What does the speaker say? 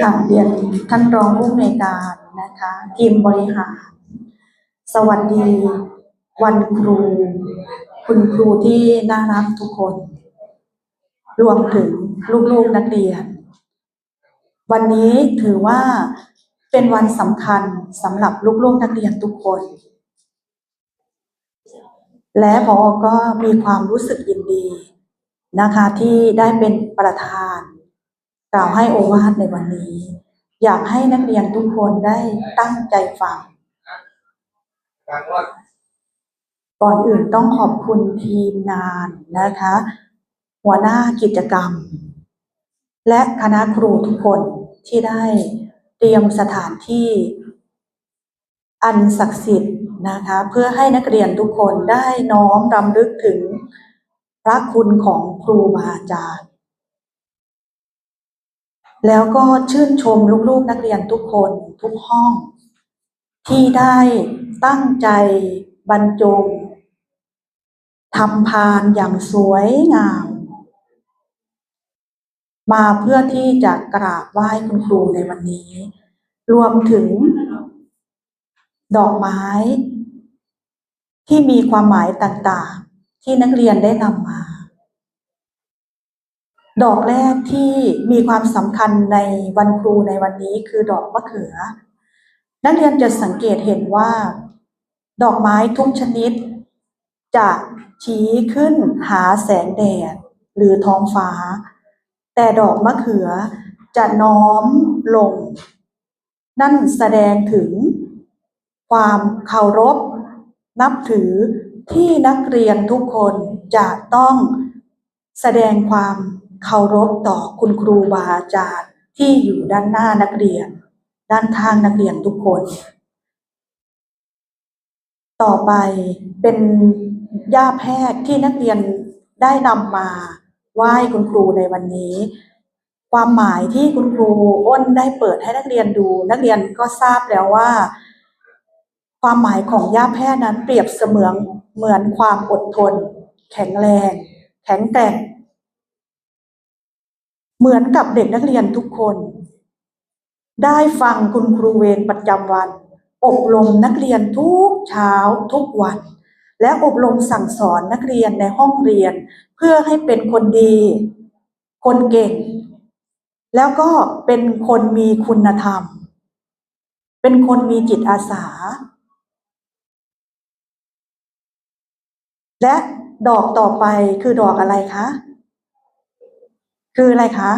ค่ะเรียนท่านรองผู้อำนวยการนะคะ ทีมบริหาร สวัสดีวันครู คุณครูที่น่ารักทุกคน รวมถึงลูกๆนักเรียน วันนี้ถือว่าเป็นวันสำคัญสำหรับลูกๆนักเรียนทุกคน และพอก็มีความรู้สึกยินดีนะคะที่ได้เป็นประธาน กล่าวให้โอวาทในวันนี้ อยากให้นักเรียนทุกคนได้ตั้งใจฟัง ก่อนอื่นต้องขอบคุณทีมงานนะคะ หัวหน้ากิจกรรม และคณะครูทุกคนที่ได้เตรียมสถานที่อันศักดิ์สิทธิ์นะคะ เพื่อให้นักเรียนทุกคนได้น้อมรำลึกถึงพระคุณของครูบาอาจารย์ แล้วก็ชื่นชมลูกๆนักเรียนทุกคนทุกห้อง ที่ได้ตั้งใจบรรจงทำพานอย่างสวยงาม มาเพื่อที่จะกราบไหว้คุณครูในวันนี้ รวมถึง ดอกไม้ ที่มีความหมายต่างๆ ที่นักเรียนได้นำมา ดอกแรกที่มีความสำคัญในวันครูในวันนี้คือดอกมะเขือ นักเรียนจะสังเกตเห็นว่า ดอกไม้ทุกชนิด จะชี้ขึ้นหาแสงแดดหรือท้องฟ้า แต่ดอกมะเขือจะน้อมลง นั่นแสดงถึง ความเคารพ นับถือที่นักเรียนทุกคนจะต้องแสดงความ เคารพต่อคุณครูบาอาจารย์ที่อยู่ด้านหน้านักเรียน ด้านข้างนักเรียนทุกคน ต่อไปเป็นย่าแพทย์ที่นักเรียนได้นำมาไหว้คุณครูในวันนี้ ความหมายที่คุณครูอ้นได้เปิดให้นักเรียนดู นักเรียนก็ทราบแล้วว่า ความหมายของย่าแพทย์นั้นเปรียบเสมือนเหมือนความอดทน แข็งแรง แข็งแกร่ง เหมือนกับเด็กนักเรียนทุกคน ได้ฟังคุณครูเวรประจำวัน อบรมนักเรียนทุกเช้าทุกวัน และอบรมสั่งสอนนักเรียนในห้องเรียน เพื่อให้เป็นคนดี คนเก่ง แล้วก็เป็นคนมีคุณธรรม เป็นคนมีจิตอาสา และดอกต่อไปคือดอกอะไรคะ คืออะไรคะ